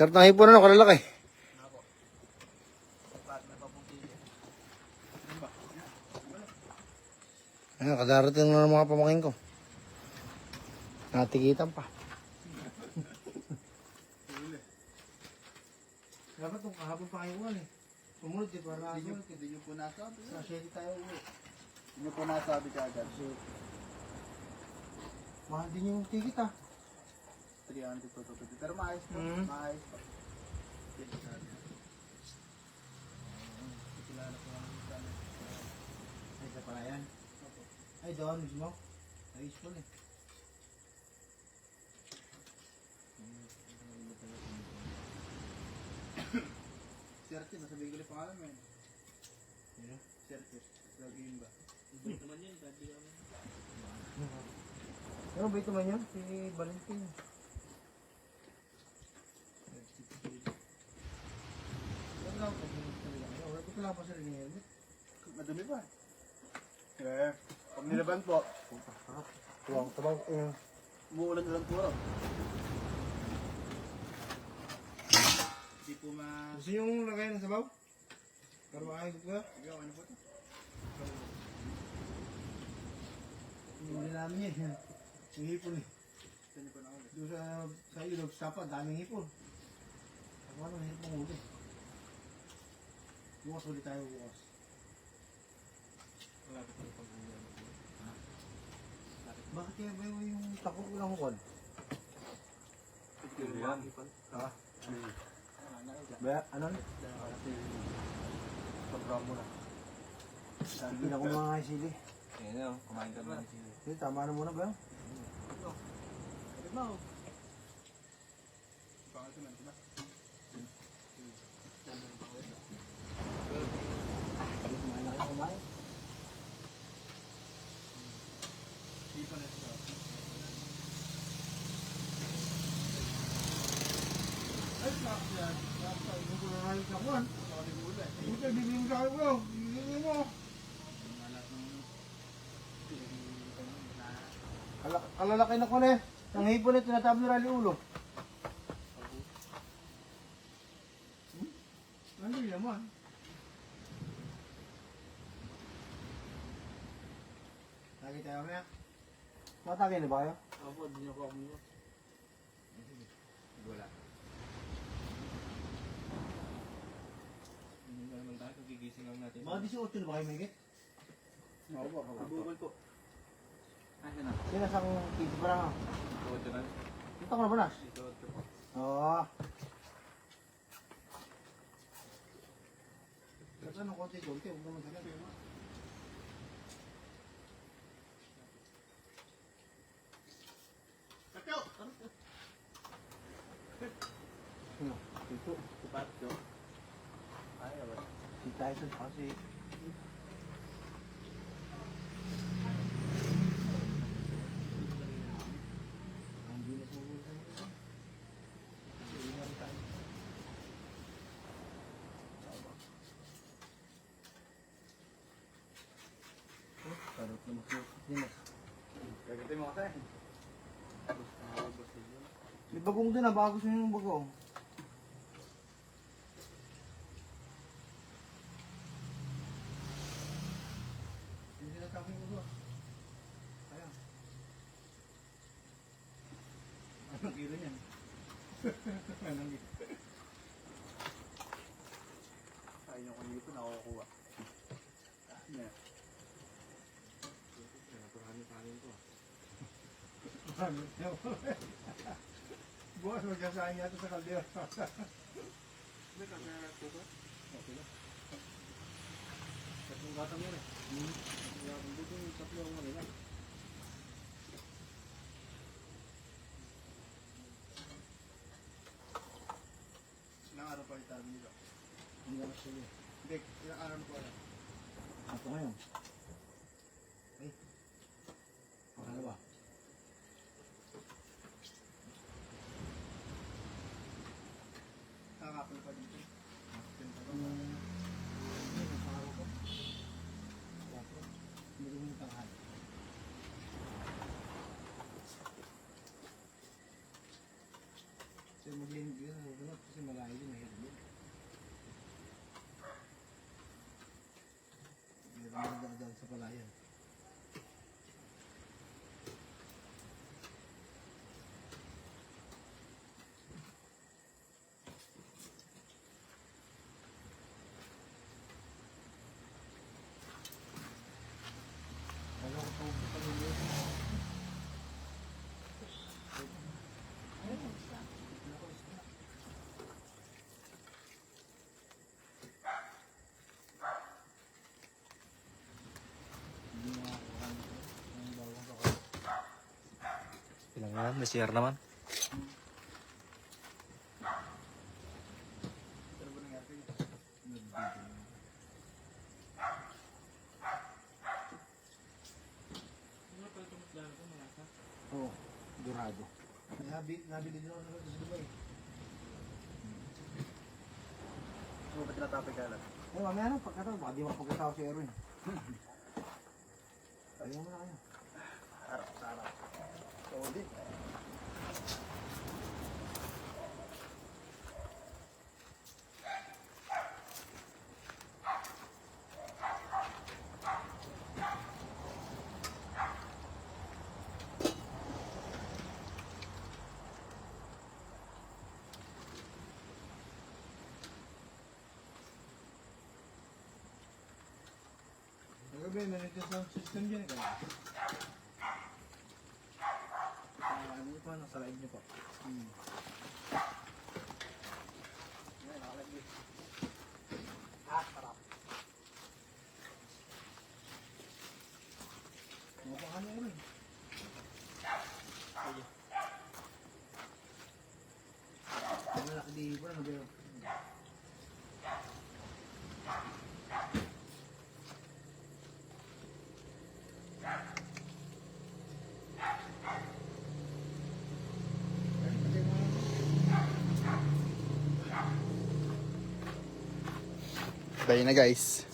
Sarap ng hipon ano, kalalaki. Ayun, kadarating na ng mga pamakin ko. Natikitan pa. Dapat itong kahapon pa kayo eh. Sumunod eh, para Hindi nyo, hindi nyo po nasabi. Sa 7 tayo uwi. Hindi nyo po nasabi kagad. Mahal din yung ticket ah. 300 po to. Pero maayos po. Mm. Maayos po. Ay, sa pala yan. Ay, doon mismo. Ayos po eh. Serte, nasabi ko yung pangalan mo yun. Sino? Serte. Lagi yun ba? Ano ba ito man yun? Si Valentin. Lang po? Wala ko lang pa sa rin helmet. Madumi pa. Eh, pag nilaban po, Tuwang tabang. Eh, umuulan na lang po raw. Hindi po ma... gusto yung lagay ng sabaw? Para makain ko ka? Ikaw, ano po ito? Hindi namin yan. Yung hipon eh. Doon sa, sa ilog, sapa, daming hipon. Ako ano, hirap mong huli. Bukas ulit tayo bukas. Bakit kaya ba yung takot ko lang kwan? Ha? Ba, ano? Pag-brown mo na. Hindi na mga sili. Ayan na, kumain ka na. Hindi, tama na muna ba? Kapit mo. Pangal ko na, diba? Kumain na kayo kumain. Pa na ito. Ay, nak yan. Na kayo sa kwan. Sorry ulit. Akin ko. Bibigyan mo. Malat ng... Kala- Kalalaki na ko na eh. Ang hipon na tinatawag na rally ulo. Hmm? Ano yun naman? Lagi tayo kaya? Matagay na ba kayo? Opo, hindi niyo po ako mo. Wala. Hindi na naman tayo, gigising lang natin. Mga 18 na ba kayo may git? Oo po, Google po. Ayan na. Sinasang kids ba lang ah? Ito na. Dito ko na ba nas? Ito, ito po. Oo. Kasi ano konti-konti, huwag naman sa Kakyo! Ano? Ito. Tupat ko. Ay, wala. Si Tyson kasi ang bilis mo muna ito. Kasi tayo. Oh, Karot na masuk. Dimas. Gagatin mo kasi. May bagong din ah, bago sa yung bagong. Ko ba? Ayan. Anong kilo niyan? Anong kilo? Ayun yung kanito na kukuha. Yan. Napakanin kanin ko. Bukas magsasahin yata sa kaldero. Hindi ka kaya kuka? Okay lang. Tatlong gata mo na. Dito yung tatlo ang kanila. Ilang araw pa itabi nila? Hindi na sige. Hindi, ilang araw po yan? Ako ngayon. Ay. Ano ba? Nakakapal pa dito. Ganda ba? Hmm. Ano yung pangako ko? Quatro. Hindi ko yung tanghal. Kasi maglinig yun. Huwag na. Kasi Oh, pag-uwi. Ayun, isda. Ako, isda. Hindi na ako ano, ang dalawang kakao. Ilang yan? May CR naman. Ano? Oo, durado. Nabi, nabili din ako sa Dubai. So, ba't tinatapay ka lang? Eh, mamaya na, pagkataon, baka di mapagkataon si Erwin. Ayaw mo na kayo. Harap sa harap. Solid. Nagabi, meron yung sound system dyan. eh. Ah, ano ito? Nasa live niyo po. Hmm. Ayan, nakalagay. Ah, sarap. Mabaka na Erwin. Ang malaki di ba, ano ba yun? Bayi na guys.